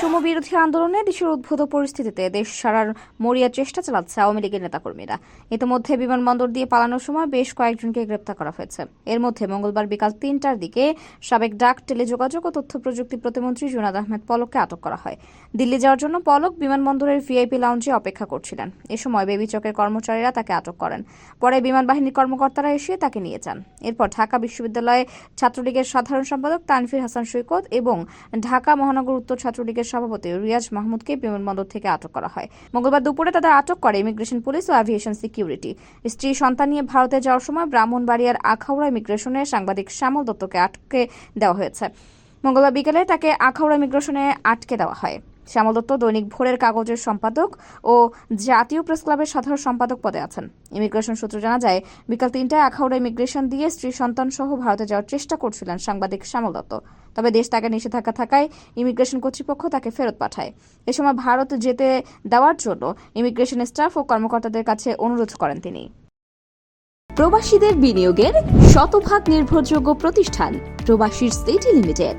বৈষম্য বিরোধী আন্দোলনে দেশের উদ্ভূত পরিস্থিতিতে দেশ সারার মরিয়া চেষ্টা চালাচ্ছে আওয়ামী লীগের নেতাকর্মীরা। ইতিমধ্যে বিমানবন্দর দিয়ে পালানোর সময় বেশ কয়েকজনকে গ্রেপ্তার করা হয়েছে। এর মধ্যে মঙ্গলবার বিকাল তিনটার দিকে সাবেক ডাক, টেলিযোগাযোগ ও তথ্য প্রযুক্তি প্রতিমন্ত্রী জুনাদ আহমেদ পলককে আটক করা হয়। দিল্লি যাওয়ার জন্য পলক বিমানবন্দরের ভিআইপি লাউঞ্জে অপেক্ষা করছিলেন। এ সময় বেবি চকের কর্মচারীরা তাকে আটক করেন। পরে বিমান বাহিনীর কর্মকর্তারা এসে তাকে নিয়ে যান। এরপর ঢাকা বিশ্ববিদ্যালয়ে ছাত্রলীগের সাধারণ সম্পাদক তানফির হাসান সৈকত এবং ঢাকা মহানগর উত্তর ছাত্রলীগের সভাপতি রিয়াজ মাহমুদকে বিমানবন্দর থেকে আটক করা হয়। মঙ্গলবার দুপুরে তাদের আটক করে ইমিগ্রেশন পুলিশ ও অ্যাভিয়েশন সিকিউরিটি। স্ত্রী সন্তান নিয়ে ভারতে যাওয়ার সময় ব্রাহ্মণবাড়িয়ার আখাউড়া ইমিগ্রেশনে সাংবাদিক শ্যামল দত্তকে আটকে দেওয়া হয়েছে। মঙ্গলবার বিকেলে তাকে আখাউড়া ইমিগ্রেশনে আটকে দেওয়া হয়। শ্যামল দত্ত দৈনিক ভোরের কাগজের সম্পাদক ও জাতীয় প্রেস ক্লাবের সাধারণ সম্পাদক পদে আছেন। ইমিগ্রেশন সূত্র জানা যায়, বিকাল তিনটায় আখাউড়া ইমিগ্রেশন দিয়ে স্ত্রী সন্তান সহ ভারতে যাওয়ার চেষ্টা করছিলেন সাংবাদিক শ্যামল দত্ত। তবে দেশ তাকে নিষেধাজ্ঞা থাকায় ইমিগ্রেশন কর্তৃপক্ষ তাকে ফেরত পাঠায়। এ সময় ভারত যেতে দেওয়ার জন্য ইমিগ্রেশন স্টাফ ও কর্মকর্তাদের কাছে অনুরোধ করেন তিনি। প্রবাসীদের বিনিয়োগের শতভাগ নির্ভরযোগ্য প্রতিষ্ঠান প্রবাসীর সিটি লিমিটেড।